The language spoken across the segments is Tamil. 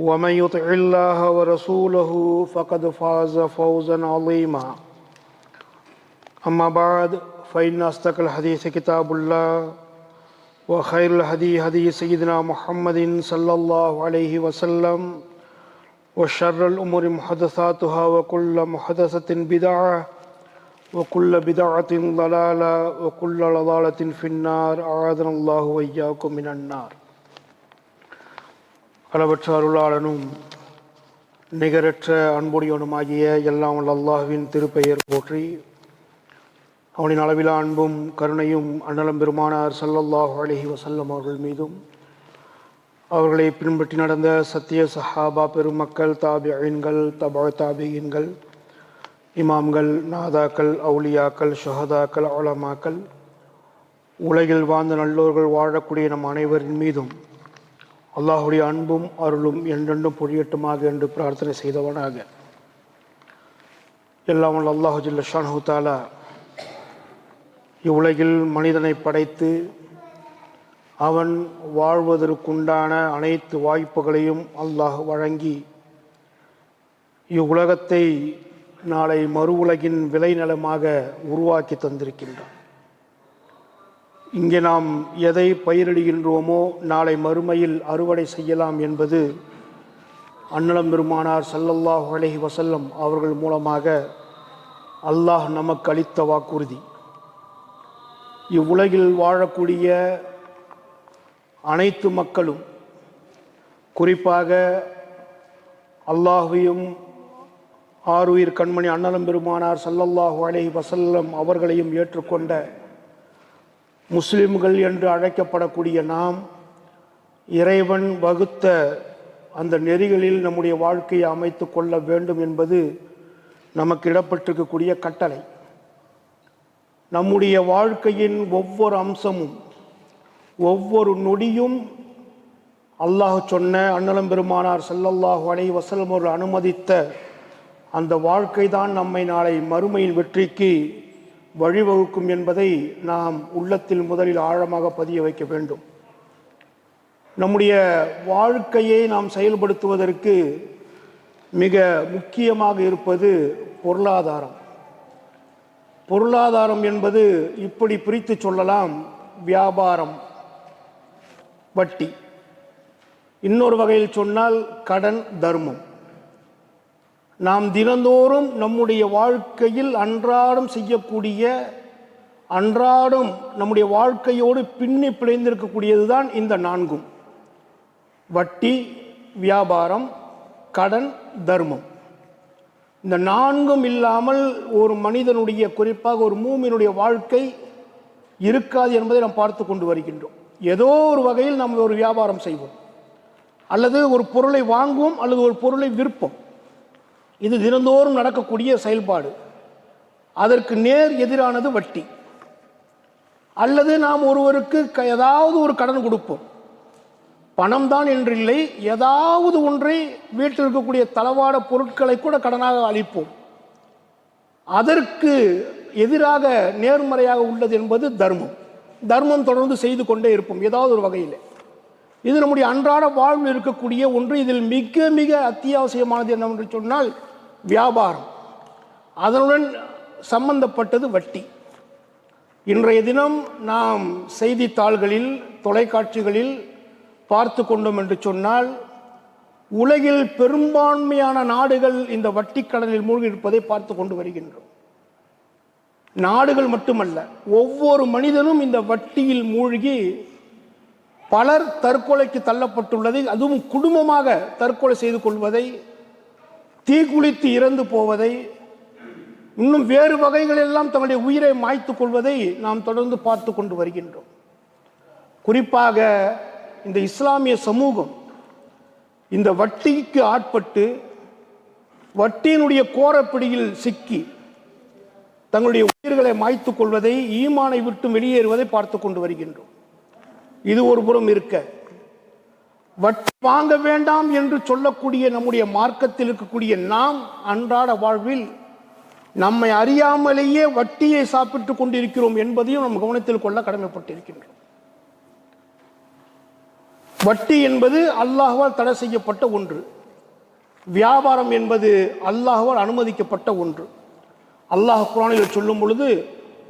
ومن يطع الله ورسوله فقد فاز فوزا عظيما. أما بعد فإن أصدق الحديث كتاب الله وخير الهدي هدي سيدنا محمد صلى الله عليه وسلم وشر الأمور محدثاتها وكل محدثة بدعة وكل بدعة ضلالة وكل ضلالة في النار. أعاذنا الله وإياكم من النار. அளவற்ற அருளாளனும் நிகரற்ற அன்புடையவனுமாகிய எல்லாம் வல்ல திருப்பெயர் போற்றி. அவனின் அளவிலா அன்பும் கருணையும் அன்னலம் பெருமானார் சல்லல்லாஹு அலஹி வசல்லம் அவர்கள் மீதும். அவர்களை பின்பற்றி நடந்த சத்திய சஹாபா பெருமக்கள் தாபியன்கள் தபா தாபியின்கள் இமாம்கள் நாதாக்கள் அவுலியாக்கள் ஷஹதாக்கள் அவலமாக்கள் உலகில் வாழ்ந்த நல்லோர்கள் வாழக்கூடிய நம் அனைவரின் மீதும் அல்லாஹுடைய அன்பும் அருளும் என்றென்றும் பொழியட்டுமாக என்று பிரார்த்தனை செய்தவனாக. எல்லாம் அல்லாஹு ஜல்ல தாலா இவ்வுலகில் மனிதனை படைத்து அவன் வாழ்வதற்குண்டான அனைத்து வாய்ப்புகளையும் அல்லாஹ் வழங்கி இவ்வுலகத்தை நாளை மறு உலகின் விளைநிலமாக உருவாக்கி தந்திருக்கின்றான். இங்கே நாம் எதை பயிரிடுகின்றோமோ நாளை மறுமையில் அறுவடை செய்யலாம் என்பது அன்னலம் பெருமானார் சல்லல்லாஹ் அலஹி வசல்லம் அவர்கள் மூலமாக அல்லாஹ் நமக்கு அளித்த வாக்குறுதி. இவ்வுலகில் வாழக்கூடிய அனைத்து மக்களும் குறிப்பாக அல்லாஹையும் ஆறுயிர் கண்மணி அன்னலம் பெருமானார் சல்லல்லாஹு அலஹி வசல்லம் அவர்களையும் ஏற்றுக்கொண்ட முஸ்லிம்கள் என்று அழைக்கப்படக்கூடிய நாம் இறைவன் வகுத்த அந்த நெறிகளில் நம்முடைய வாழ்க்கையை அமைத்து கொள்ள வேண்டும் என்பது நமக்கு இடப்பட்டிருக்கக்கூடிய கட்டளை. நம்முடைய வாழ்க்கையின் ஒவ்வொரு அம்சமும் ஒவ்வொரு நொடியும் அல்லாஹ் சொன்ன அண்ணலம் பெருமானார் செல்லல்லாஹு அலை வசலம் அனுமதித்த அந்த வாழ்க்கை தான் நம்மை நாளை மறுமையின் வெற்றிக்கு வழிவகுக்கும் என்பதை நாம் உள்ளத்தில் முதலில் ஆழமாக பதிய வைக்க வேண்டும். நம்முடைய வாழ்க்கையை நாம் செயல்படுத்துவதற்கு மிக முக்கியமாக இருப்பது பொருளாதாரம். பொருளாதாரம் என்பது இப்படி பிரித்து சொல்லலாம் வியாபாரம் வட்டி. இன்னொரு வகையில் சொன்னால் கடன் தர்மம். நாம் தினந்தோறும் நம்முடைய வாழ்க்கையில் அன்றாடம் செய்யக்கூடிய அன்றாடம் நம்முடைய வாழ்க்கையோடு பின்னி பிழைந்திருக்கக்கூடியது தான் இந்த நான்கும். வட்டி வியாபாரம் கடன் தர்மம். இந்த நான்கும் இல்லாமல் ஒரு மனிதனுடைய குறிப்பாக ஒரு மூமியினுடைய வாழ்க்கை இருக்காது என்பதை நாம் பார்த்து கொண்டு வருகின்றோம். ஏதோ ஒரு வகையில் நாம் ஒரு வியாபாரம் செய்வோம். அல்லது ஒரு பொருளை வாங்குவோம் அல்லது ஒரு பொருளை விற்போம். இது தினந்தோறும் நடக்கக்கூடிய செயல்பாடு. அதற்கு நேர் எதிரானது வட்டி. அல்லது நாம் ஒருவருக்கு க- ஏதாவது ஒரு கடன் கொடுப்போம். பணம் தான் என்றில்லை ஏதாவது ஒன்றை வீட்டில் இருக்கக்கூடிய தளவாட பொருட்களை கூட கடனாக அளிப்போம். அதற்கு எதிராக நேர்மறையாக உள்ளது என்பது தர்மம். தர்மம் தொடர்ந்து செய்து கொண்டே இருப்போம் ஏதாவது ஒரு வகையில். இது நம்முடைய அன்றாட வாழ்வில் இருக்கக்கூடிய ஒன்று. இதில் மிக மிக அத்தியாவசியமானது என்னவென்று சொன்னால் வியாபாரம். அதனுடன் சம்பந்தப்பட்டது வட்டி. இன்றைய தினம் நாம் செய்தித்தாள்களில் தொலைக்காட்சிகளில் பார்த்து கொண்டோம் என்று சொன்னால் உலகில் பெரும்பான்மையான நாடுகள் இந்த வட்டி கடலில் மூழ்கி இருப்பதை பார்த்து கொண்டு வருகின்றோம். நாடுகள் மட்டுமல்ல ஒவ்வொரு மனிதனும் இந்த வட்டியில் மூழ்கி பலர் தற்கொலைக்கு தள்ளப்பட்டுள்ளதை அதுவும் குடும்பமாக தற்கொலை செய்து கொள்வதை தீக்குளித்து இறந்து போவதை இன்னும் வேறு வகைகளெல்லாம் தங்களுடைய உயிரை மாய்த்து கொள்வதை நாம் தொடர்ந்து பார்த்து கொண்டு வருகின்றோம். குறிப்பாக இந்த இஸ்லாமிய சமூகம் இந்த வட்டிக்கு ஆட்பட்டு வட்டியினுடைய கோரப்பிடியில் சிக்கி தங்களுடைய உயிர்களை மாய்த்து கொள்வதை ஈமானை விட்டு வெளியேறுவதை பார்த்து கொண்டு வருகின்றோம். இது ஒரு புறம் இருக்க. வட்டி வாங்க வேண்டாம் என்று சொல்லக்கூடிய நம்முடைய மார்க்கத்தில் இருக்கக்கூடிய நாம் அன்றாட வாழ்வில் நம்மை அறியாமலேயே வட்டியை சாப்பிட்டு கொண்டிருக்கிறோம் என்பதையும் நம் கவனத்தில் கொள்ள கடமைப்பட்டிருக்கின்றோம். வட்டி என்பது அல்லாஹ்வால் தடை செய்யப்பட்ட ஒன்று. வியாபாரம் என்பது அல்லாஹ்வால் அனுமதிக்கப்பட்ட ஒன்று. அல்லாஹ் குரானில் சொல்லும் பொழுது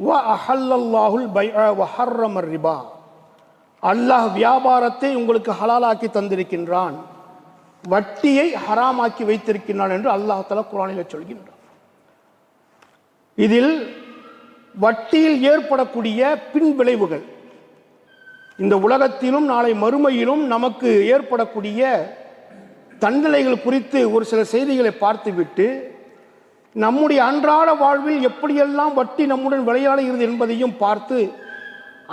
வ அஹல்லல்லாஹுல் பை வ ஹர்ரமர் ரிபா. அல்லாஹ் வியாபாரத்தை உங்களுக்கு ஹலாலாக்கி தந்திருக்கின்றான். வட்டியை ஹராமாக்கி வைத்திருக்கின்றான் என்று அல்லாஹ் தலா குரானில் சொல்கின்றான். இதில் வட்டியில் ஏற்படக்கூடிய பின் விளைவுகள் இந்த உலகத்திலும் நாளை மறுமையிலும் நமக்கு ஏற்படக்கூடிய தண்டனைகள் குறித்து ஒரு சில செய்திகளை பார்த்துவிட்டு நம்முடைய அன்றாட வாழ்வில் எப்படியெல்லாம் வட்டி நம்முடன் விளையாடுகிறது என்பதையும் பார்த்து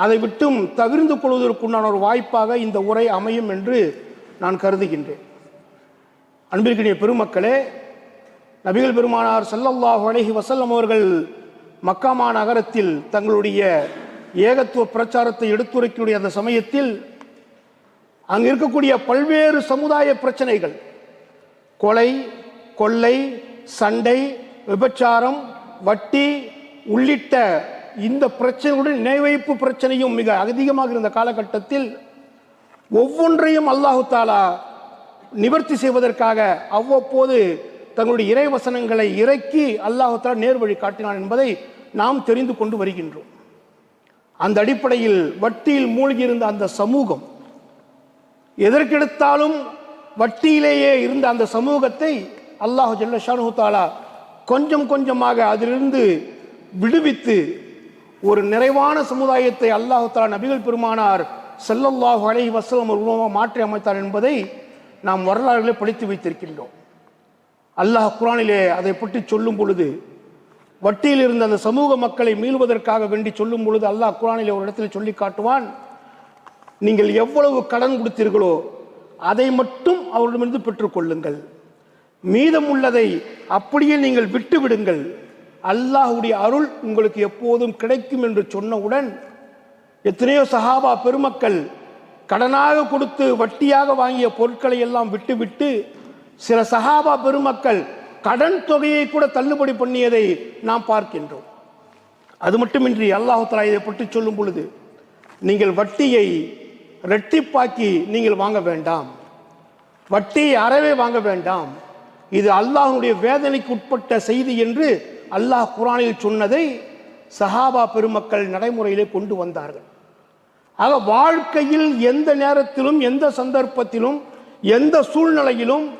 அதை விட்டும் தவிர்ந்து கொள்வதற்குண்டான ஒரு வாய்ப்பாக இந்த உரை அமையும் என்று நான் கருதுகின்றேன். அன்பிற்கினிய பெருமக்களே நபிகள் பெருமானார் சல்லல்லாஹு அலஹி வசல்லம் அவர்கள் மக்காமா நகரத்தில் தங்களுடைய ஏகத்துவ பிரச்சாரத்தை எடுத்துரைக்கக்கூடிய அந்த சமயத்தில் அங்கு இருக்கக்கூடிய பல்வேறு சமுதாய பிரச்சனைகள் கொலை கொள்ளை சண்டை விபச்சாரம் வட்டி உள்ளிட்ட இந்த பிரச்சனையுடன் நினைவைப்பு பிரச்சனையும் மிக அதிகமாக இருந்த காலகட்டத்தில் ஒவ்வொன்றையும் அல்லாஹு தாலா நிவர்த்தி செய்வதற்காக அவ்வப்போது தங்களுடைய இறைவசனங்களை இறக்கி அல்லாஹு தாலா நேர்வழி காட்டினான் என்பதை நாம் தெரிந்து கொண்டு வருகின்றோம். அந்த அடிப்படையில் வட்டியில் மூழ்கியிருந்த அந்த சமூகம் எதற்கெடுத்தாலும் வட்டியிலேயே இருந்த அந்த சமூகத்தை அல்லாஹ் ஜல்ல ஷானு தாலா கொஞ்சம் கொஞ்சமாக அதிலிருந்து விடுவித்து ஒரு நிறைவான சமுதாயத்தை அல்லாஹு தாலா நபிகள் பெருமானார் ஸல்லல்லாஹு அலைஹி வஸல்லம் உருவமாக மாற்றி அமைத்தார் என்பதை நாம் வரலாறுகளை படித்து வைத்திருக்கின்றோம். அல்லாஹ் குரானிலே அதை பற்றி சொல்லும் பொழுது வட்டியில் இருந்த அந்த சமூக மக்களை மீள்வதற்காக வேண்டி சொல்லும் பொழுது அல்லாஹ் குரானிலே ஒரு இடத்துல சொல்லி காட்டுவான் நீங்கள் எவ்வளவு கடன் கொடுத்தீர்களோ அதை மட்டும் அவரிடமிருந்து பெற்றுக்கொள்ளுங்கள் மீதம் உள்ளதை அப்படியே நீங்கள் விட்டு விடுங்கள் அல்லாஹுடைய அருள் உங்களுக்கு எப்போதும் கிடைக்கும் என்று சொன்னவுடன் எத்தனையோ சஹாபா பெருமக்கள் கடனாக கொடுத்து வட்டியாக வாங்கிய பொருட்களை எல்லாம் விட்டுவிட்டு சில சஹாபா பெருமக்கள் கடன் தொகையை கூட தள்ளுபடி பண்ணியதை நாம் பார்க்கின்றோம். அது மட்டுமின்றி அல்லாஹு தலா இதை பற்றி சொல்லும் பொழுது நீங்கள் வட்டியை ரெட்டிப்பாக்கி நீங்கள் வாங்க வேண்டாம். வட்டியை அறவே வாங்க வேண்டாம். இது அல்லாஹனுடைய வேதனைக்கு உட்பட்ட செய்தி என்று அல்லாஹ் குரானில் சொன்னதை சஹாபா பெருமக்கள் நடைமுறையிலே கொண்டு வந்தார்கள். ஆக வாழ்க்கையில் எந்த நேரத்திலும் எந்த சந்தர்ப்பத்திலும் எந்த சூழ்நிலையிலும்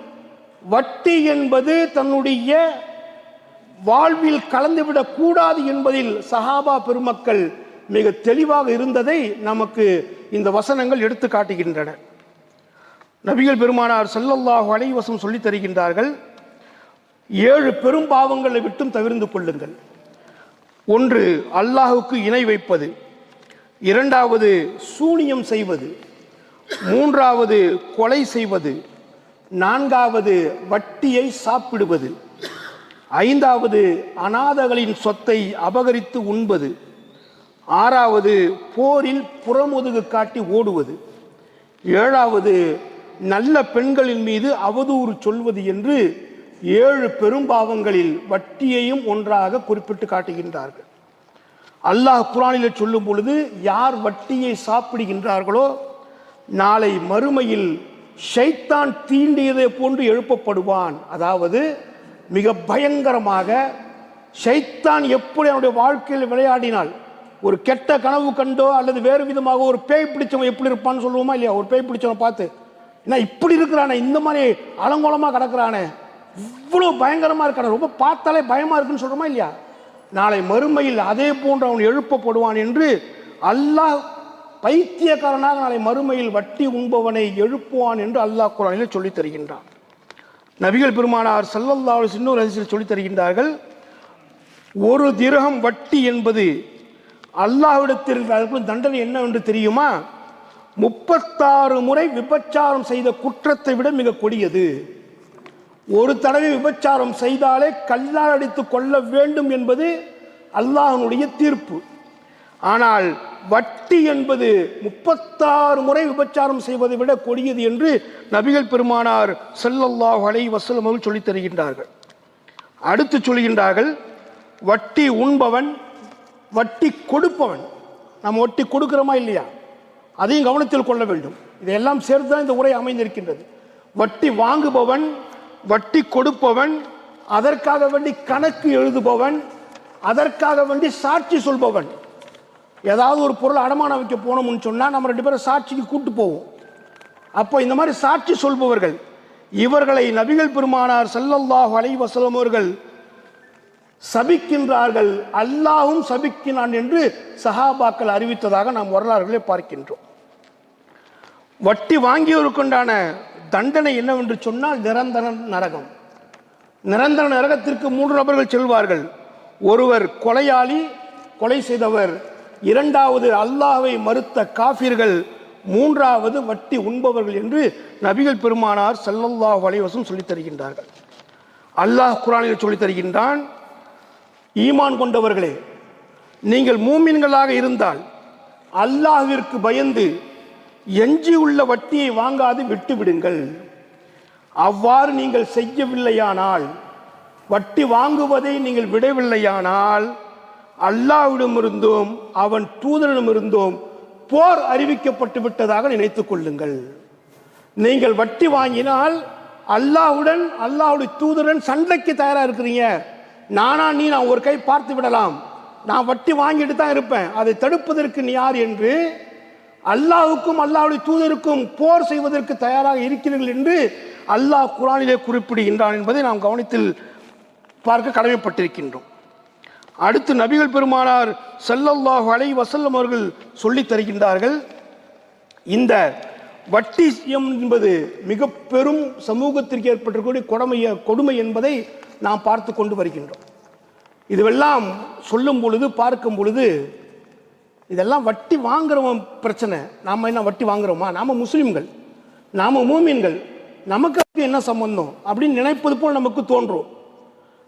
வட்டி என்பது தன்னுடைய வாழ்வில் கலந்துவிடக் கூடாது என்பதில் சஹாபா பெருமக்கள் மிக தெளிவாக இருந்ததை நமக்கு இந்த வசனங்கள் எடுத்து காட்டுகின்றன. நபிகள் பெருமானார் ஸல்லல்லாஹு அலைவசம் சொல்லித் தருகின்றார்கள் ஏழு பெரும் பாவங்களை விட்டும் தவிர்ந்து கொள்ளுங்கள். ஒன்று அல்லாஹுக்கு இணை வைப்பது. இரண்டாவது சூனியம் செய்வது. மூன்றாவது கொலை செய்வது. நான்காவது வட்டியை சாப்பிடுவது. ஐந்தாவது அநாதகளின் சொத்தை அபகரித்து உண்பது. ஆறாவது போரில் புறமுதுகு காட்டி ஓடுவது. ஏழாவது நல்ல பெண்களின் மீது அவதூறு சொல்வது என்று ஏழு பெரும்பாவங்களில் வட்டியையும் ஒன்றாக குறிப்பிட்டு காட்டுகின்றார்கள். அல்லாஹ் குரானில் சொல்லும் பொழுது யார் வட்டியை சாப்பிடுகின்றார்களோ நாளை மறுமையில் ஷைத்தான் தீண்டியதை போன்று எழுப்பப்படுவான். அதாவது மிக பயங்கரமாக ஷைத்தான் எப்படி அவனுடைய வாழ்க்கையில் விளையாடினால் ஒரு கெட்ட கனவு கண்டோ அல்லது வேறு விதமாக ஒரு பேய் பிடிச்சவன் எப்படி இருப்பான்னு சொல்லுவோமா இல்லையா? ஒரு பேய் பிடிச்சவனை பார்த்து என்ன இப்படி இருக்கிறானே இந்த மாதிரி அலங்கோலமாக கிடக்கிறானே. இவ்வளோ பயங்கரமாக இருக்கான ரொம்ப பார்த்தாலே பயமாக இருக்குன்னு சொல்கிறோமா இல்லையா? நாளை மறுமையில் அதே போன்று அவன் எழுப்பப்படுவான் என்று அல்லாஹ் பைத்தியக்காரனாக நாளை மறுமையில் வட்டி உண்பவனை எழுப்புவான் என்று அல்லாஹ் குரானில் சொல்லித் தருகின்றான். நபிகள் பெருமானார் ஸல்லல்லாஹு இன்னொரு ஹதீஸில் சொல்லித் தருகின்றார்கள் ஒரு திரகம் வட்டி என்பது அல்லாஹ்விடத்தில் அதற்குள் தண்டனை என்னவென்று தெரியுமா? முப்பத்தாறு முறை விபச்சாரம் செய்த குற்றத்தை விட மிக கொடியது. ஒரு தடவை விபச்சாரம் செய்தாலே கல்லால் அடித்து கொள்ள வேண்டும் என்பது அல்லாஹனுடைய தீர்ப்பு. ஆனால் வட்டி என்பது முப்பத்தாறு முறை விபச்சாரம் செய்வதை விட கொடியது என்று நபிகள் பெருமானார் செல்லல்லாஹ் அலை வஸல்லம் சொல்லித் தருகின்றார்கள். அடுத்து சொல்கின்றார்கள் வட்டி உண்பவன் வட்டி கொடுப்பவன். நம்ம வட்டி கொடுக்கிறோமா இல்லையா? அதையும் கவனத்தில் கொள்ள வேண்டும். இதையெல்லாம் சேர்த்து தான் இந்த உரை அமைந்திருக்கின்றது. வட்டி வாங்குபவன் வட்டி கொடுப்பவன் அதற்காக வேண்டி கணக்கு எழுதுபவன் அதற்காக வேண்டி சாட்சி சொல்பவன். ஏதாவது ஒரு பொருள் அடமானம் வைக்க போனோம்னு சொன்னால் நம்ம ரெண்டு பேரும் சாட்சிக்கு கூட்டு போவோம். அப்போ இந்த மாதிரி சாட்சி சொல்பவர்கள் இவர்களை நபிகள் பெருமானார் செல்லல்லாஹு அலைவசலம் அவர்கள் சபிக்கின்றார்கள். அல்லாஹும் சபிக்கினான் என்று சஹாபாக்கள் அறிவித்ததாக நாம் வரலாறுகளை பார்க்கின்றோம். வட்டி வாங்கியவருக்குண்டான தண்டனை என்னவென்று சொன்னால் நிரந்தர நரகம். நிரந்தர நரகத்திற்கு மூன்று நபர்கள் செல்வார்கள். ஒருவர் கொலையாளி கொலை செய்தவர். இரண்டாவது அல்லாவை மறுத்த காஃபிர்கள். மூன்றாவது வட்டி உண்பவர்கள் என்று நபிகள் பெருமானார் செல்லல்லாஹ் வலைவசம் சொல்லித் தருகின்றார்கள். அல்லாஹ் குரானில் சொல்லித் தருகின்றான் ஈமான் கொண்டவர்களே நீங்கள் மூமின்களாக இருந்தால் அல்லாஹிற்கு பயந்து எஞ்சியுள்ள வட்டியை வாங்காது விட்டு விடுங்கள் அவ்வாறு நீங்கள் செய்யவில்லையானால் வட்டி வாங்குவதை நீங்கள் விடவில்லையானால் அல்லாஹ்விடமிருந்தும் அவன் தூதரிடமிருந்தும் போர் அறிவிக்கப்பட்டு விட்டதாக நினைத்துக் கொள்ளுங்கள். நீங்கள் வட்டி வாங்கினால் அல்லாவுடன் அல்லாவுடைய தூதருடன் சண்டைக்கு தயாராக இருக்கிறீங்க. நானா நீ நான் ஒரு கை பார்த்து விடலாம். நான் வட்டி வாங்கிட்டு தான் இருப்பேன். அதை தடுப்பதற்கு நீ யார் என்று அல்லாவுக்கும் அல்லாஹ்வுடைய தூதருக்கும் போர் செய்வதற்கு தயாராக இருக்கிறீர்கள் என்று அல்லாஹ் குரானிலே குறிப்பிடுகின்றான் என்பதை நாம் கவனத்தில் பார்க்க கடமைப்பட்டிருக்கின்றோம். அடுத்து நபிகள் பெருமானார் செல்லல்லாஹு அலை வசல்லம் அவர்கள் சொல்லித் தருகின்றார்கள் இந்த வட்டிசியம் என்பது மிக பெரும் சமூகத்திற்கு ஏற்பட்டிருக்கக்கூடிய கொடுமைய கொடுமை என்பதை நாம் பார்த்து கொண்டு வருகின்றோம். இதுவெல்லாம் சொல்லும் பொழுது பார்க்கும் பொழுது இதெல்லாம் வட்டி வாங்குறவன் பிரச்சனை. நாம் என்ன வட்டி வாங்குறோமா? நாம் முஸ்லீம்கள். நாம் மூமின்கள். நமக்கு அதுக்கு என்ன சம்பந்தம்? அப்படின்னு நினைப்பது போல் நமக்கு தோன்றும்.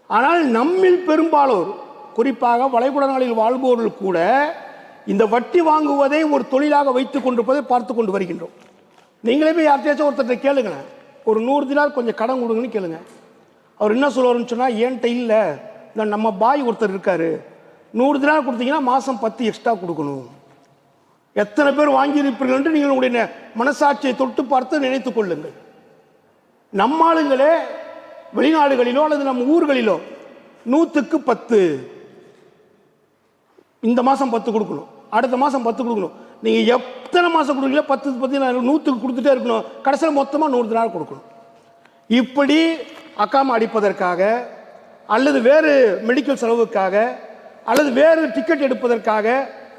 ஆனால் நம்மில் பெரும்பாலோர் குறிப்பாக வளைகுடா நாளில் வாழ்பவர்கள் கூட இந்த வட்டி வாங்குவதை ஒரு தொழிலாக வைத்துக் கொண்டிருப்பதை பார்த்து கொண்டு வருகின்றோம். நீங்களே போய் யார்த்தையாச்சும் ஒருத்தர்கிட்ட கேளுங்களேன். ஒரு நூறு தினார் கொஞ்சம் கடன் கொடுங்கன்னு கேளுங்க. அவர் என்ன சொல்லுவாருன்னு சொன்னால் ஏன்ட்ட இல்லை. இந்த நம்ம பாய் ஒருத்தர் இருக்காரு. நூறு தினம் கொடுத்தீங்கன்னா மாதம் பத்து எக்ஸ்ட்ரா கொடுக்கணும். எத்தனை பேர் வாங்கியிருப்பீர்கள் என்று நீங்கள் உங்களுடைய மனசாட்சியை தொட்டு பார்த்து நினைத்துக் கொள்ளுங்கள். நம்ம ஆளுங்களே வெளிநாடுகளிலோ அல்லது நம்ம ஊர்களிலோ நூற்றுக்கு பத்து. இந்த மாதம் பத்து கொடுக்கணும். அடுத்த மாதம் பத்து கொடுக்கணும். நீங்கள் எத்தனை மாதம் கொடுக்கல பத்து பத்து நூற்றுக்கு கொடுத்துட்டே இருக்கணும். கடைசியில் மொத்தமாக நூறு நாள் கொடுக்கணும். இப்படி அக்காம அடிப்பதற்காக அல்லது வேறு மெடிக்கல் செலவுக்காக அல்லது வேறு டிக்கெட் எடுப்பதற்காக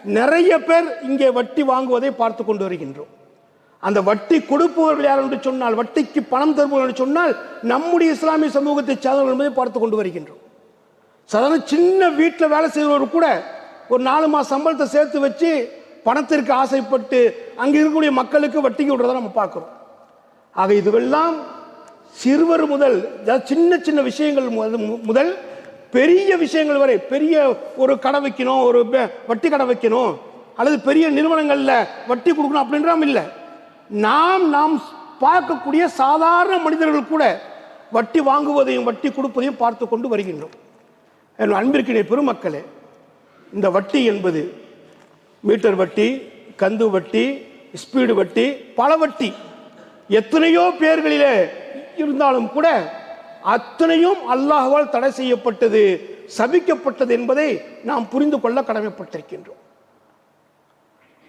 நிறைய பேர் இங்கே வட்டி வாங்குவதை பார்த்து கொண்டு வருகின்றோம். அந்த வட்டி கொடுப்பவர்கள் யார் என்று சொன்னால் வட்டிக்கு பணம் தருபவர்கள் என்று சொன்னால் நம்முடைய இஸ்லாமிய சமூகத்தை சேர்ந்தவர்கள் என்பதை பார்த்து கொண்டு வருகின்றோம். சாதாரண சின்ன வீட்டில் வேலை செய்கிறவர் கூட ஒரு நாலு மாதம் சம்பளத்தை சேர்த்து வச்சு பணத்திற்கு ஆசைப்பட்டு அங்கே இருக்கக்கூடிய மக்களுக்கு வட்டிக்கு விடுறதை நம்ம பார்க்குறோம். ஆக இதுவெல்லாம் சிறுவர் முதல் சின்ன சின்ன விஷயங்கள் முத- முதல் பெரிய விஷயங்கள் வரை பெரிய ஒரு கடை வைக்கணும் ஒரு வட்டி கடை வைக்கணும் அல்லது பெரிய நிறுவனங்களில் வட்டி கொடுக்கணும் அப்படின்றாம் இல்லை. நாம் நாம் பார்க்கக்கூடிய சாதாரண மனிதர்கள் கூட வட்டி வாங்குவதையும் வட்டி கொடுப்பதையும் பார்த்து கொண்டு வருகின்றோம். என் அன்பிற்கிடைய பெருமக்களே இந்த வட்டி என்பது மீட்டர் வட்டி கந்து வட்டி ஸ்பீடு வட்டி பல வட்டி. எத்தனையோ பேர்களிலே இருந்தாலும் கூட அத்தனையும் அல்லாஹால் தடை செய்யப்பட்டது சபிக்கப்பட்டது என்பதை நாம் புரிந்து கொள்ள கடமைப்பட்டிருக்கின்றோம்.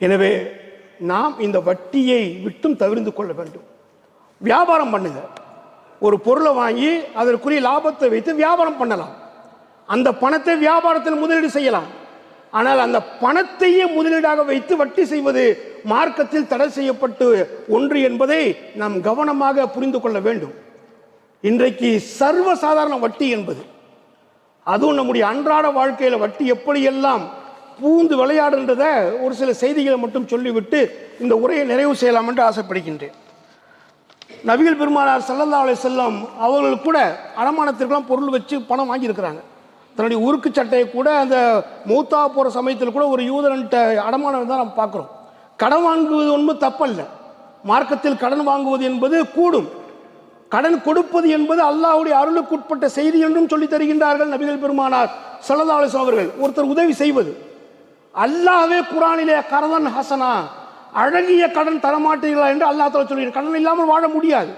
எனவே நாம் இந்த வட்டியை விட்டும் தவிர்த்து கொள்ள வேண்டும். வியாபாரம் பண்ணுங்க. ஒரு பொருளை வாங்கி அதற்குரிய லாபத்தை வைத்து வியாபாரம் பண்ணலாம். அந்த பணத்தை வியாபாரத்தில் முதலீடு செய்யலாம். ஆனால் அந்த பணத்தையே முதலீடாக வைத்து வட்டி செய்வது மார்க்கத்தில் தடை செய்யப்பட்டு ஒன்று என்பதை நாம் கவனமாக புரிந்து கொள்ள வேண்டும். இன்றைக்கு சர்வசாதாரண வட்டி என்பது. அதுவும் நம்முடைய அன்றாட வாழ்க்கையில் வட்டி எப்படியெல்லாம் பூந்து விளையாடுன்றத ஒரு சில செய்திகளை மட்டும் சொல்லிவிட்டு இந்த உரையை நிறைவு செய்யலாம் என்று ஆசைப்படுகின்றேன். நபிகள் பெருமானார் சல்லல்லா அலை செல்லம் அவர்கள் கூட அடமானத்திற்கெல்லாம் பொருள் வச்சு பணம் வாங்கியிருக்கிறாங்க. தன்னுடைய உருக்கு சட்டையை கூட அந்த மூத்தா போகிற சமயத்தில் கூட ஒரு யூதரன்ட்ட அடமானம் தான் நம்ம பார்க்குறோம். கடன் வாங்குவது ஒன்றும் தப்பல்ல. மார்க்கத்தில் கடன் வாங்குவது என்பது கூடும். கடன் கொடுப்பது என்பது அல்லாஹுடைய அருளுக்குட்பட்ட செய்தி என்றும் சொல்லித் தருகின்றார்கள் நபிகள் பெருமானார் ஸல்லல்லாஹு அவர்கள். ஒருத்தர் உதவி செய்வது. அல்லாஹ்வே குரானிலே கரதன் ஹசனா அழகிய கடன் தரமாட்டீர்களா என்று அல்லாஹ் தஆலா சொல்கிறார் கடன் இல்லாமல் வாழ முடியாது.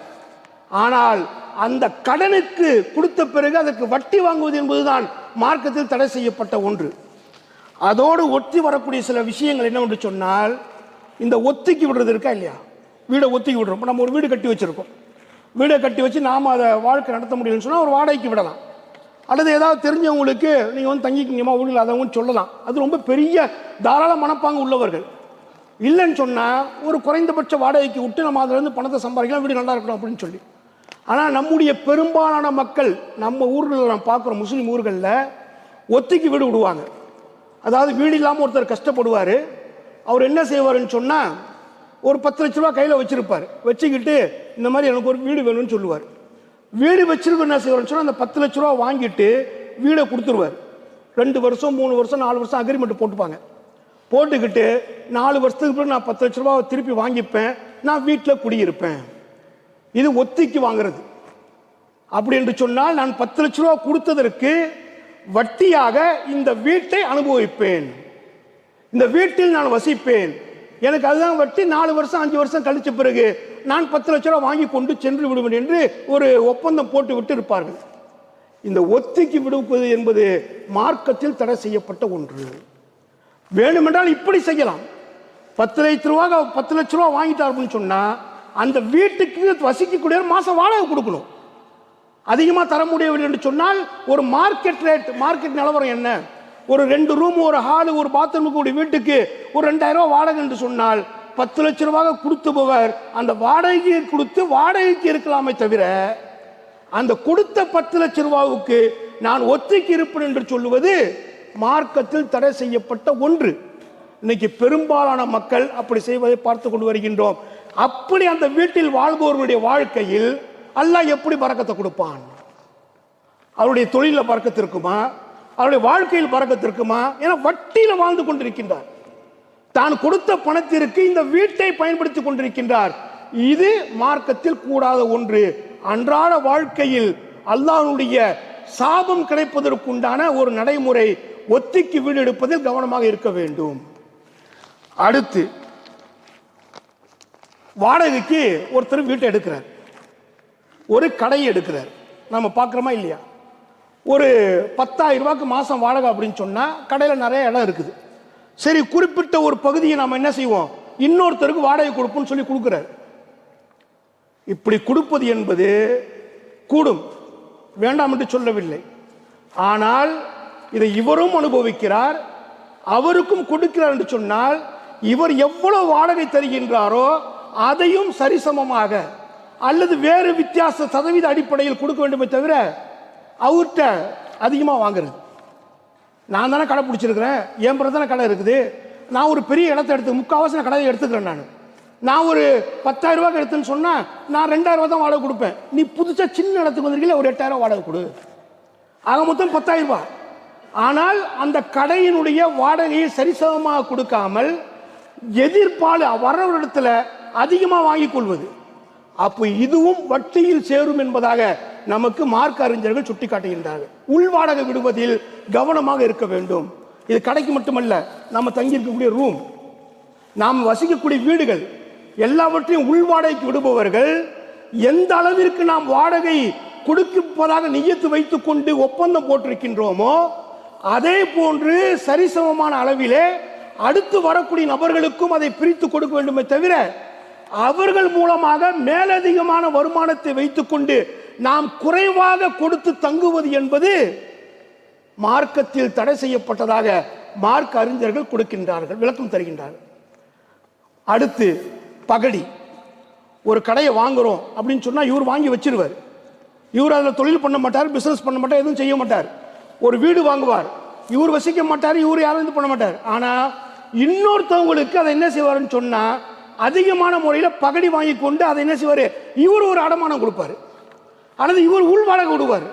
ஆனால் அந்த கடனுக்கு கொடுத்த பிறகு அதற்கு வட்டி வாங்குவது என்பதுதான் மார்க்கத்தில் தடை செய்யப்பட்ட ஒன்று. அதோடு ஒத்தி வரக்கூடிய சில விஷயங்கள் என்ன ஒன்று சொன்னால் இந்த ஒத்திக்கி விடுறது இருக்கா இல்லையா? வீடை ஒத்திக்கி விடுறோம். நம்ம ஒரு வீடு கட்டி வச்சிருக்கோம். வீடை கட்டி வச்சு நாம் அதை வாழ்க்கை நடத்த முடியலன்னு சொன்னால் ஒரு வாடகைக்கு விடலாம். அல்லது ஏதாவது தெரிஞ்சவங்களுக்கு நீங்கள் வந்து தங்கிக்கிங்கம்மா ஊழல் இல்லாதவங்கன்னு சொல்லலாம். அது ரொம்ப பெரிய தாராள மனப்பாங்கு உள்ளவர்கள். இல்லைன்னு சொன்னால் ஒரு குறைந்தபட்ச வாடகைக்கு விட்டு நம்ம அதிலிருந்து பணத்தை சம்பாதிக்கலாம் வீடு நல்லா இருக்கணும் அப்படின்னு சொல்லி. ஆனால் நம்முடைய பெரும்பாலான மக்கள் நம்ம ஊர்களில் நம்ம பார்க்குற முஸ்லீம் ஊர்களில் ஒத்திக்கு வீடு விடுவாங்க. அதாவது வீடு இல்லாமல் ஒருத்தர் கஷ்டப்படுவார். அவர் என்ன செய்வாருன்னு சொன்னால் ஒரு பத்து லட்ச ரூபா கையில் வச்சிருப்பார். வச்சுக்கிட்டு இந்த மாதிரி எனக்கு ஒரு வீடு வேணும்னு சொல்லுவார். வீடு வச்சிருக்க என்ன செய்வார்னு சொன்னால் அந்த பத்து லட்ச ரூபா வாங்கிட்டு வீடை கொடுத்துருவார். ரெண்டு வருஷம் மூணு வருஷம் நாலு வருஷம் அக்ரிமெண்ட் போட்டுப்பாங்க. போட்டுக்கிட்டு நாலு வருஷத்துக்கு பிறகு நான் பத்து லட்ச ரூபா திருப்பி வாங்கிப்பேன். நான் வீட்டில் குடியிருப்பேன். இது ஒத்திக்கு வாங்குறது. அப்படி என்று சொன்னால் நான் பத்து லட்ச ரூபா கொடுத்ததற்கு வட்டியாக இந்த வீட்டை அனுபவிப்பேன். இந்த வீட்டில் நான் வசிப்பேன். எனக்கு அதுதான் வட்டி. நாலு வருஷம் அஞ்சு வருஷம் கழிச்ச பிறகு நான் பத்து லட்ச ரூபா வாங்கி கொண்டு சென்று விடுவேன் என்று ஒரு ஒப்பந்தம் போட்டு விட்டு இருப்பார்கள். இந்த ஒத்திக்கு விடுப்பது என்பது மார்க்கத்தில் தடை செய்யப்பட்ட ஒன்று. வேணுமென்றால் இப்படி செய்யலாம். பத்து லட்ச ரூபா பத்து லட்ச ரூபா வாங்கிட்டார் அப்படின்னு சொன்னா அந்த வீட்டுக்கு வசிக்கக்கூடிய மாசம் வாடகை கொடுக்கணும். அதிகமாக தர முடியவில்லை என்று சொன்னால் ஒரு மார்க்கெட் ரேட் மார்க்கெட் நிலவரம் என்ன? ஒரு ரெண்டு ரூம் ஒரு ஹாலு ஒரு பாத்ரூமுக்கு ஒரு வீட்டுக்கு ஒரு ரெண்டாயிரம் ரூபாய் வாடகை என்று சொன்னால் பத்து லட்ச ரூபாய் கொடுத்துபவர் அந்த வாடகைக்கு கொடுத்து வாடகைக்கு இருக்கலாமே தவிர அந்த கொடுத்த பத்து லட்ச ரூபாவுக்கு நான் ஒத்திக்கு இருப்பேன் என்று சொல்லுவது மார்க்கத்தில் தடை செய்யப்பட்ட ஒன்று. இன்னைக்கு பெரும்பாலான மக்கள் அப்படி செய்வதை பார்த்து கொண்டு வருகின்றோம். அப்படி அந்த வீட்டில் வாழ்பவர்களுடைய வாழ்க்கையில் அல்லாஹ் எப்படி பறக்கத்தை கொடுப்பான்? அவருடைய தொழிலில் பறக்கத்து இருக்குமா? அவருடைய வாழ்க்கையில் பறக்கத்து இருக்குமா என வட்டியில் வாழ்ந்து கொண்டிருக்கின்றார். தான் கொடுத்த பணத்திற்கு இந்த வீட்டை பயன்படுத்தி கொண்டிருக்கின்றார். இது மார்க்கத்தில் கூடாத ஒன்று. அன்றாட வாழ்க்கையில் அல்லாஹனுடைய சாபம் கிடைப்பதற்குண்டான ஒரு நடைமுறை ஒத்திக்கு வீடு எடுப்பதில் கவனமாக இருக்க வேண்டும். அடுத்து வாடகைக்கு ஒருத்தர் வீட்டை எடுக்கிறார். ஒரு கடையை எடுக்கிறார். நம்ம பார்க்குறோமா இல்லையா? ஒரு பத்தாயிரம் ரூபாய்க்கு மாதம் வாடகை அப்படின்னு சொன்னால் கடையில் நிறைய இடம் இருக்குது. சரி குறிப்பிட்ட ஒரு பகுதியை நம்ம என்ன செய்வோம்? இன்னொருத்தருக்கு வாடகை கொடுப்போம்னு சொல்லி கொடுக்குறாரு. இப்படி கொடுப்பது என்பது கூடும். வேண்டாம் என்று சொல்லவில்லை. ஆனால் இதை இவரும் அனுபவிக்கிறார் அவருக்கும் கொடுக்கிறார் என்று சொன்னால் இவர் எவ்வளவு வாடகை தருகின்றாரோ அதையும் சரிசமமாக அல்லது வேறு வித்தியாச சதவீத அடிப்படையில் கொடுக்க வேண்டுமே தவிர அவர்கிட்ட அதிகமாக வாங்குறது. நான் தானே கடை பிடிச்சிருக்கிறேன். என் பிறகு தானே கடை இருக்குது. நான் ஒரு பெரிய இடத்த எடுத்து முக்கால்வாசி நான் கடையை எடுத்துக்கிறேன் நான். நான் ஒரு பத்தாயிரம் ரூபாய்க்கு எடுத்தேன்னு சொன்னால் நான் ரெண்டாயிரம் தான் வாடகை கொடுப்பேன். நீ புதுசாக சின்ன இடத்துக்கு வந்திருக்கீங்களா ஒரு எட்டாயிரம் வாடகை கொடு. ஆக மொத்தம் பத்தாயிரம் ரூபாய். ஆனால் அந்த கடையினுடைய வாடகையை சரிசமமாக கொடுக்காமல் எதிர்ப்பால் இடத்துல அதிகமாக வாங்கிக் கொள்வது. அப்போ இதுவும் வட்டியில் சேரும் என்பதாக நமக்கு மார்க் அறிஞர்கள் சுட்டிக்காட்டுகின்றார்கள் உள் வாடகை விடுவதில் கவனமாக இருக்க வேண்டும். இது கடைக்கு மட்டுமல்ல நம்ம தங்கியிருக்கக்கூடிய ரூம் நாம் வசிக்கக்கூடிய வீடுகள் எல்லாவற்றையும் உள் வாடகைக்கு விடுபவர்கள் எந்த அளவிற்கு நாம் வாடகை கொடுக்கப்பதாக நியத்து வைத்துக் கொண்டு ஒப்பந்தம் போட்டிருக்கின்றோமோ அதே போன்று சரிசமமான அளவிலே அடுத்து வரக்கூடிய நபர்களுக்கும் அதை பிரித்து கொடுக்க வேண்டுமே தவிர அவர்கள் மூலமாக மேலதிகமான வருமானத்தை வைத்துக்கொண்டு நாம் குறைவாக கொடுத்து தங்குவது என்பது மார்க்கத்தில் தடை செய்யப்பட்டதாக மார்க் அறிஞர்கள் கொடுக்கின்றார்கள் விளக்கம் தருகின்றார்கள். அடுத்து பகடி. ஒரு கடையை வாங்குறோம் அப்படின்னு சொன்னால் இவர் வாங்கி வச்சிருவார். இவர் அதில் தொழில் பண்ண மாட்டார் பிசினஸ் பண்ண மாட்டார் எதுவும் செய்ய மாட்டார். ஒரு வீடு வாங்குவார். இவர் வசிக்க மாட்டார் இவர் யாரும் இது பண்ண மாட்டார். ஆனால் இன்னொருத்தவங்களுக்கு அதை என்ன செய்வாருன்னு சொன்னால் அதிகமான முறையில் பகடி வாங்கி கொண்டு அதை என்ன செய்வார்? இவர் ஒரு அடமானம் கொடுப்பாரு. அல்லது இவர் உள் விடுவார்.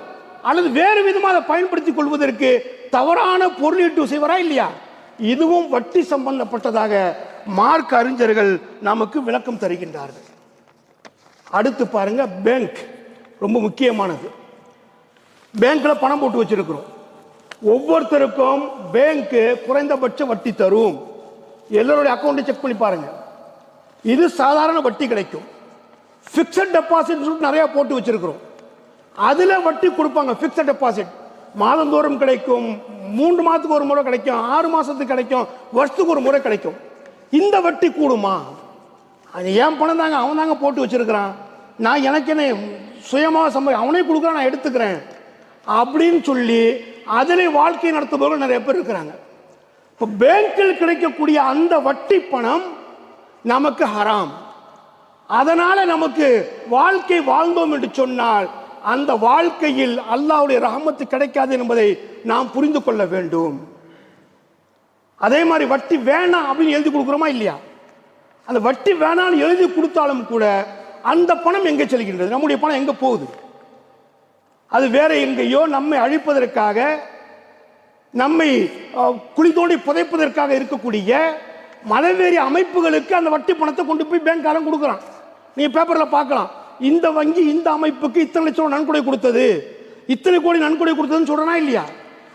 அல்லது வேறு விதமாக அதை பயன்படுத்திக் கொள்வதற்கு தவறான பொருளீட்டு செய்வாரா இல்லையா? இதுவும் வட்டி சம்பந்தப்பட்டதாக மார்க் அறிஞர்கள் நமக்கு விளக்கம் தருகின்றார்கள். அடுத்து பாருங்க பேங்க் ரொம்ப முக்கியமானது. பேங்க்ல பணம் போட்டு வச்சிருக்கிறோம். ஒவ்வொருத்தருக்கும் பேங்க் குறைந்தபட்ச வட்டி தரும். எல்லோருடைய அக்கௌண்ட்டை செக் பண்ணி பாருங்க. இது சாதாரண வட்டி கிடைக்கும். ஃபிக்ஸட் டெபாசிட் சொல்லிட்டு நிறைய போட்டு வச்சிருக்கிறோம். அதுல வட்டி கொடுப்பாங்க ஃபிக்ஸட் டெபாசிட் மாதந்தோறும் கிடைக்கும் மூன்று மாதத்துக்கு ஒரு முறை கிடைக்கும் ஆறு மாசத்துக்கு கிடைக்கும் வருஷத்துக்கு ஒரு முறை கிடைக்கும். இந்த வட்டி கூடுமா? அது ஏன் பணம் தாங்க அவன் தாங்க போட்டு வச்சிருக்கிறான். நான் எனக்கு என்ன சுயமாக சம்பளி அவனே கொடுக்குறான் நான் எடுத்துக்கிறேன். அப்படின்னு சொல்லி அதிலே வாழ்க்கை நடத்துபவர்கள் நிறைய பேர் இருக்கிறாங்க. இப்போ பேங்கில் கிடைக்கக்கூடிய அந்த வட்டி பணம் நமக்கு ஹராம். அதனால நமக்கு வாழ்க்கை வாழ்ந்தோம் என்று சொன்னால் அந்த வாழ்க்கையில் அல்லாவுடைய ரஹமத்து கிடைக்காது என்பதை நாம் புரிந்து கொள்ள வேண்டும். அதே மாதிரி வட்டி வேணாம் அப்படின்னு எழுதி கொடுக்குறோமா இல்லையா? அந்த வட்டி வேணாம்னு எழுதி கொடுத்தாலும் கூட அந்த பணம் எங்கே செல்கின்றது? நம்முடைய பணம் எங்கே போகுது? அது வேற எங்கேயோ நம்மை அழிப்பதற்காக நம்மை குழி தோண்டி புதைப்பதற்காக இருக்கக்கூடிய மதவேறி அமைப்புகளுக்கு அந்த வட்டி பணத்தை கொண்டு போய் பேங்க்காரன் கொடுக்குறான். நீ பேப்பரில் பார்க்கலாம். இந்த வங்கி இந்த அமைப்புக்கு இத்தனை லட்சம் நன்கொடை கொடுத்தது? இத்தனை கோடி நன்கொடை கொடுத்ததுன்னு சொல்றனா இல்லையா?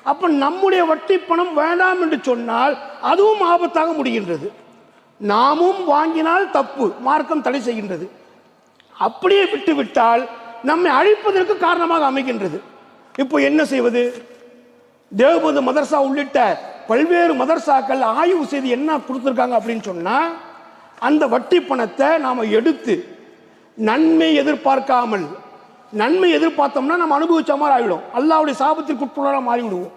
அப்ப நம்முடைய வட்டி பணம் வேண்டாம் என்று சொன்னால் அதுவும் ஆபத்தாக முடிகின்றது. நாமும் வாங்கினால் தப்பு மார்க்கம் தடை செய்கின்றது. அப்படியே விட்டுவிட்டால் நம்மை அழிப்பதற்கு காரணமாக அமைகின்றது. இப்போ என்ன செய்வது? தேவபந்து மதர்சா உள்ளிட்ட பல்வேறு மதர்சாக்கள் ஆய்வு செய்து என்ன கொடுத்துருக்காங்க அப்படின்னு சொன்னா அந்த வட்டி பணத்தை நாம எடுத்து நன்மை எதிர்பார்க்காமல் நன்மை எதிர்பார்த்தோம்னா நம்ம அனுபவிச்ச மாதிரி ஆகிடும் அல்லாவுடைய சாபத்திற்கு மாறிவிடுவோம்.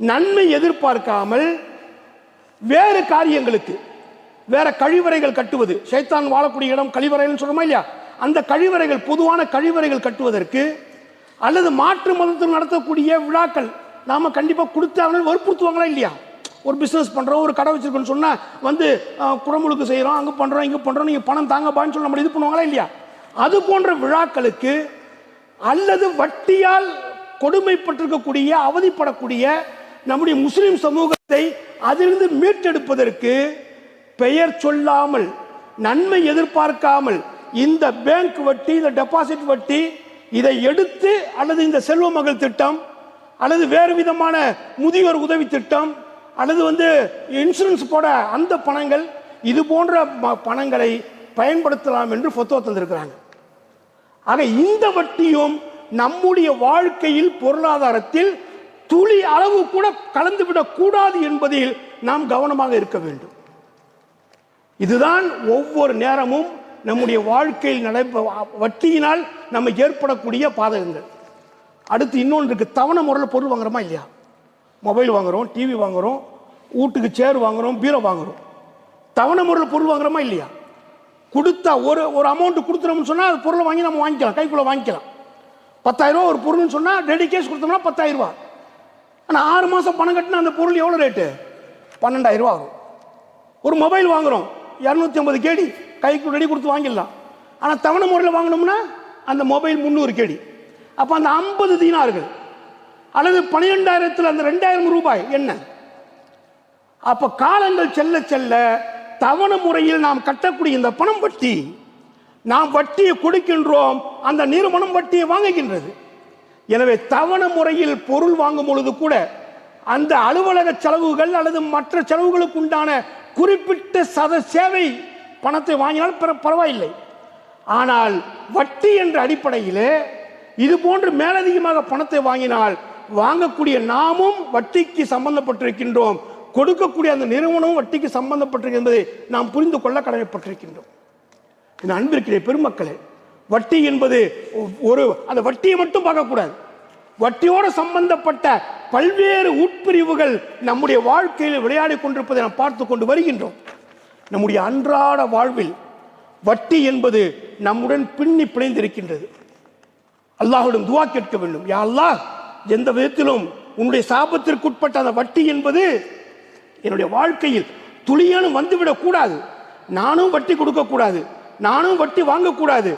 நன்மை எதிர்பார்க்காமல் வேறு காரியங்களுக்கு வேற கழிவறைகள் கட்டுவது சைத்தான் வாழக்கூடிய இடம் கழிவறைன்னு சொல்றோமா இல்லையா? அந்த கழிவறைகள் பொதுவான கழிவறைகள் கட்டுவதற்கு அல்லது மாற்று மதத்தில் நடத்தக்கூடிய விழாக்கள் நாம கண்டிப்பாக கொடுத்தாங்கன்னு வற்புறுத்துவாங்களா இல்லையா? ஒரு பிசினஸ் பண்றோம் ஒரு கடை வச்சிருக்கோம்னு சொன்னா வந்து குடமுழுக்கு செய்றோம் அங்கே பண்றோம் இங்கே பண்றோம் நீங்க பணம் தாங்கப்பான்னு சொல்லி நம்ம இது பண்ணுவாங்களா இல்லையா? அது போன்ற விழாக்களுக்கு அல்லது வட்டியால் கொடுமைப்பட்டிருக்கக்கூடிய அவதிப்படக்கூடிய நம்முடைய முஸ்லிம் சமூகத்தை அதிலிருந்து மீட்டெடுப்பதற்கு பெயர் சொல்லாமல் நன்மை எதிர்பார்க்காமல் இந்த பேங்க் வட்டி இந்த டெபாசிட் வட்டி இதை எடுத்து அல்லது இந்த செல்வ மகள் திட்டம் அல்லது வேறு விதமான முதியோர் உதவி திட்டம் அல்லது வந்து இன்சூரன்ஸ் போட அந்த பணங்கள் இது போன்ற ம- பணங்களை பயன்படுத்தலாம் என்று ஃபொத்தோ தந்திருக்கிறாங்க. ஆக இந்த வட்டியும் நம்முடைய வாழ்க்கையில் பொருளாதாரத்தில் துளி அளவு கூட கலந்துவிடக் கூடாது என்பதில் நாம் கவனமாக இருக்க வேண்டும். இதுதான் ஒவ்வொரு நேரமும் நம்முடைய வாழ்க்கையில் நடைபெ வட்டியினால் நம்ம ஏற்படக்கூடிய பாதகங்கள். அடுத்து இன்னொன்று இருக்கு. தவணை முறையில் பொருள் வாங்குறோமா இல்லையா? மொபைல் வாங்குறோம் டிவி வாங்குறோம் வீட்டுக்கு சேர் வாங்குறோம் பீரோ வாங்குறோம். தவணை முறையில் பொருள் வாங்குறோமா இல்லையா? கொடுத்தா ஒரு ஒரு அமௌண்ட் கொடுத்துறோம்னு சொன்னால் அது பொருளை வாங்கி நம்ம வாங்கிக்கலாம் கைக்குள்ளே வாங்கிக்கலாம். பத்தாயிரம் ரூபா ஒரு பொருள்னு சொன்னால் ரெடி கேஷ் கொடுத்தோம்னா பத்தாயிரம் ரூபா ஆனால் ஆறு மாதம் பணம் கட்டினா அந்த பொருள் எவ்வளோ ரேட்டு பன்னெண்டாயிரம் ரூபா ஆகும் ஒரு மொபைல் வாங்குகிறோம் இரநூத்தி ஐம்பது கேடி கைக்கு ரெடி கொடுத்து வாங்கிடலாம். ஆனால் தவணை முறையில் வாங்கினோம்னா அந்த மொபைல் முந்நூறு கேடி அப்போ அந்த ஐம்பது தீனார்கள் அல்லது பன்னிரெண்டாயிரத்தில் அந்த ரெண்டாயிரம் ரூபாய் என்ன? அப்போ காலங்கள் செல்ல செல்ல தவணை முறையில் நாம் கட்டக்கூடிய இந்த பணம் வட்டி நாம் வட்டியை கொடுக்கின்றோம் அந்த நிறுவனம் வட்டியை வாங்குகின்றது. எனவே தவணை முறையில் பொருள் வாங்கும் பொழுது கூட அந்த அலுவலக செலவுகள் அல்லது மற்ற செலவுகளுக்கு உண்டான குறிப்பிட்ட சத சேவை பணத்தை வாங்கினால் பிற- பரவாயில்லை. ஆனால் வட்டி என்ற அடிப்படையிலே இது போன்று மேலதிகமாக பணத்தை வாங்கினால் வாங்கக்கூடிய நாமும் வட்டிக்கு சம்பந்தப்பட்டிருக்கின்றோம். கொடுக்கக்கூடிய அந்த நிறுவனமும் வட்டிக்கு சம்பந்தப்பட்டிருக்கு என்பதை நாம் புரிந்து கொள்ள கடமைப்பட்டிருக்கின்றோம். இந்த அன்பிற்கிற பெருமக்களே வட்டி என்பது ஒரு அந்த வட்டியை மட்டும் பார்க்கக்கூடாது. வட்டியோடு சம்பந்தப்பட்ட பல்வேறு உட்பிரிவுகள் நம்முடைய வாழ்க்கையில் விளையாடி கொண்டிருப்பதை நாம் பார்த்து கொண்டு வருகின்றோம். நம்முடைய அன்றாட வாழ்வில் வட்டி என்பது நம்முடன் பின்னி பிணைந்திருக்கின்றது. அல்லாஹுடன் துவா கேட்க வேண்டும். யா அல்லாஹ் எந்த விதத்திலும் உன்னுடைய சாபத்திற்குட்பட்ட அந்த வட்டி என்பது என்னுடைய வாழ்க்கையில் துளியானும் வந்துவிடக் கூடாது நானும் வட்டி கொடுக்க கூடாது நானும் வட்டி வாங்கக்கூடாது.